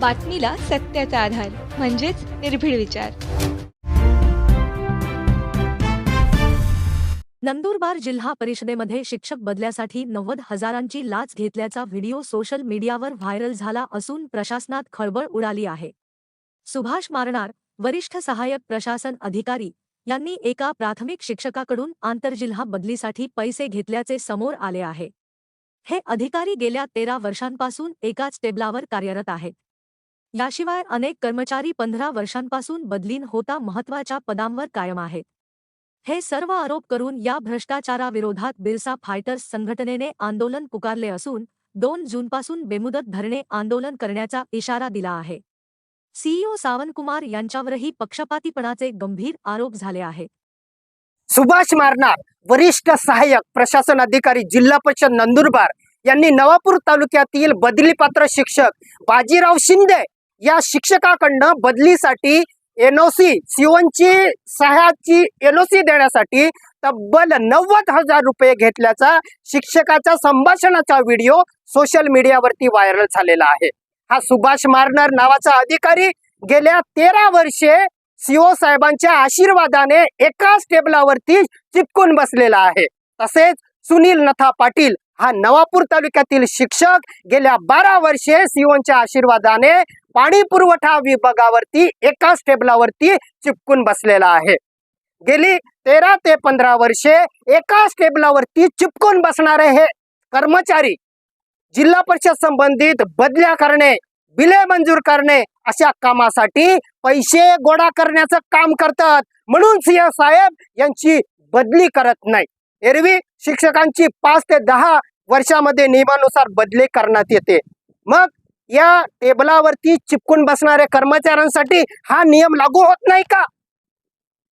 बातमीला सत्याचा आधार म्हणजेच निर्भीड विचार. नंदुरबार जिल्हा परिषदेमध्ये शिक्षक बदल्यासाठी नव्वद हजारांची लाच घेतल्याचा व्हिडिओ सोशल मीडियावर व्हायरल झाला असून प्रशासनात खळबळ उडाली आहे. सुभाष मारणार वरिष्ठ सहाय्यक प्रशासन अधिकारी यांनी एका प्राथमिक शिक्षकाकडून आंतरजिल्हा बदलीसाठी पैसे घेतल्याचे समोर आले आहे. हे अधिकारी गेल्या तेरा वर्षांपासून एकाच टेबलावर कार्यरत आहेत. याशिवाय अनेक कर्मचारी पंधरा वर्षांपासून बदलीन होता महत्त्वाच्या पदांवर कायम आहेत. हे सर्व आरोप करून या भ्रष्टाचाराविरोधात बिरसा फायटर्स संघटनेने आंदोलन पुकारले असून दोन जूनपासून बेमुदत धरणे आंदोलन करण्याचा इशारा दिला आहे. सीईओ सावंतकुमार यांच्यावरही पक्षपातीपणाचे गंभीर आरोप झाले आहेत. सुभाष मारणार वरिष्ठ सहाय्यक प्रशासन अधिकारी जिल्हा परिषद नंदुरबार यांनी नवापूर तालुक्यातील बदलीपात्र शिक्षक बाजीराव शिंदे या शिक्षकाकडनं बदलीसाठी एनओसी सीओनची सह्याची एनओसी देण्यासाठी तब्बल नव्वद हजार रुपये घेतल्याचा शिक्षकाच्या संभाषणाचा व्हिडिओ सोशल मीडियावरती व्हायरल झालेला आहे. हा सुभाष मारनर नावाचा अधिकारी गेल्या तेरा वर्षे सीओ साहेबांच्या आशीर्वादाने एकाच टेबलावरती चिपकून बसलेला आहे. तसेच सुनील नथा पाटील हा नवापूर तालुक्यातील शिक्षक गेल्या बारा वर्षे सीओनच्या आशीर्वादाने पाणी पुरवठा विभागावरती एकाच टेबलावरती चिपकून बसलेला आहे. गेली तेरा ते पंधरा वर्षे एकाच टेबलावरती चिपकून बसणारे हे कर्मचारी जिल्हा परिषद संबंधित बदल्या करणे बिले मंजूर करणे अशा कामासाठी पैसे गोळा करण्याचं काम करतात. म्हणून सिंह साहेब यांची बदली करत नाही. एरवी शिक्षकांची पाच ते दहा वर्षामध्ये नियमानुसार बदली करण्यात येते. मग या टेबलावरती चिपकून बसणाऱ्या कर्मचाऱ्यांसाठी हा नियम लागू होत नाही का?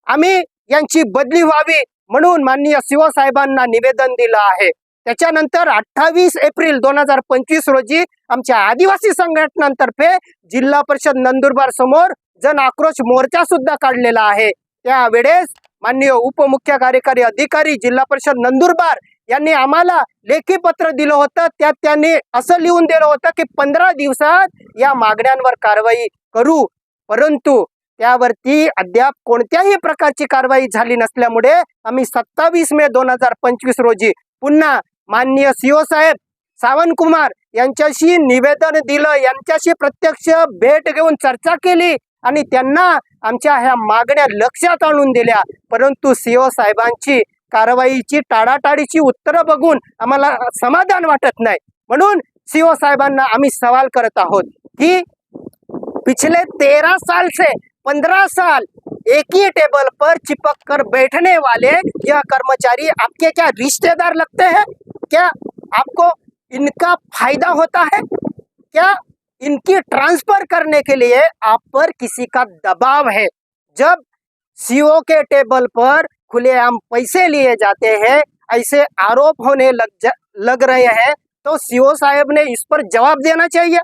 आम्ही यांची बदली व्हावी म्हणून माननीय शिवसाहेबांना निवेदन दिलं आहे. त्याच्यानंतर अठ्ठावीस एप्रिल दोन हजार पंचवीस रोजी आमच्या आदिवासी संघटनांतर्फे जिल्हा परिषद नंदुरबार समोर जन आक्रोश मोर्चा सुद्धा काढलेला आहे. त्यावेळेस माननीय उपमुख्य कार्यकारी अधिकारी जिल्हा परिषद नंदुरबार यांनी आम्हाला लेखी पत्र दिलं होतं. त्यात त्यांनी असं लिहून दिलं होतं की पंधरा दिवसात या मागण्यांवर कारवाई करू. परंतु त्यावरती अद्याप कोणत्याही प्रकारची कारवाई झाली नसल्यामुळे आम्ही सत्तावीस मे दोन हजार पंचवीस रोजी पुन्हा माननीय सीओ साहेब सावंतकुमार यांच्याशी निवेदन दिलं. यांच्याशी प्रत्यक्ष भेट घेऊन चर्चा केली आणि त्यांना आमच्या ह्या मागण्या लक्षात आणून दिल्या. परंतु सीओ साहेबांची कारवाईची टाळाटाळीची उत्तरं बघून आम्हाला समाधान वाटत नाही. म्हणून सीओ साहेबांना आम्ही सवाल करत आहोत की पिछले तेरह साल से पंद्रह साल एक ही टेबल पर चिपक कर बैठने वाले यह कर्मचारी आपके क्या रिश्तेदार लगते हैं? क्या आपको इनका फायदा होता है? क्या इनकी ट्रांसफर करने के लिए आप पर किसी का दबाव है? जब सीओ के टेबल पर खुलेआम पैसे लिए जाते हैं, ऐसे आरोप होने लग लग रहे हैं। तो सीओ साहब ने इस पर जवाब देना चाहिए।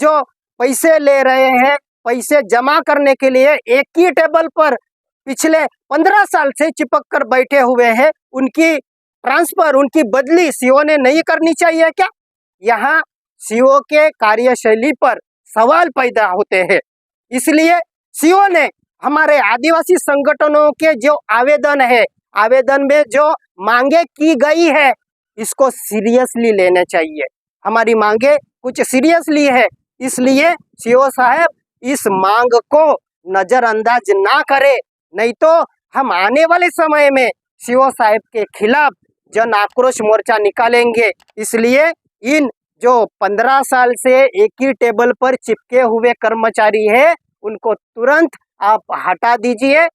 जो पैसे ले रहे हैं, पैसे जमा करने के लिए एक ही टेबल पर पिछले पंद्रह साल से चिपक कर बैठे हुए हैं, उनकी ट्रांसफ़र, उनकी बदली सीओ ने नहीं करनी चाहिए क्या? यहाँ सीओ के कार्यशैली पर सवाल पैदा होते हैं। इसलिए सीओ ने हमारे आदिवासी संगठनों के जो आवेदन है, आवेदन में जो मांगे की गई है, इसको सीरियसली लेना चाहिए। हमारी मांगे कुछ सीरियसली है, इसलिए सीओ साहब इस मांग को नजरअंदाज ना करे। नहीं तो हम आने वाले समय में सीओ साहब के खिलाफ जन आक्रोश मोर्चा निकालेंगे। इसलिए इन जो पंद्रह साल से एक ही टेबल पर चिपके हुए कर्मचारी है, उनको तुरंत आप हटा दीजिए।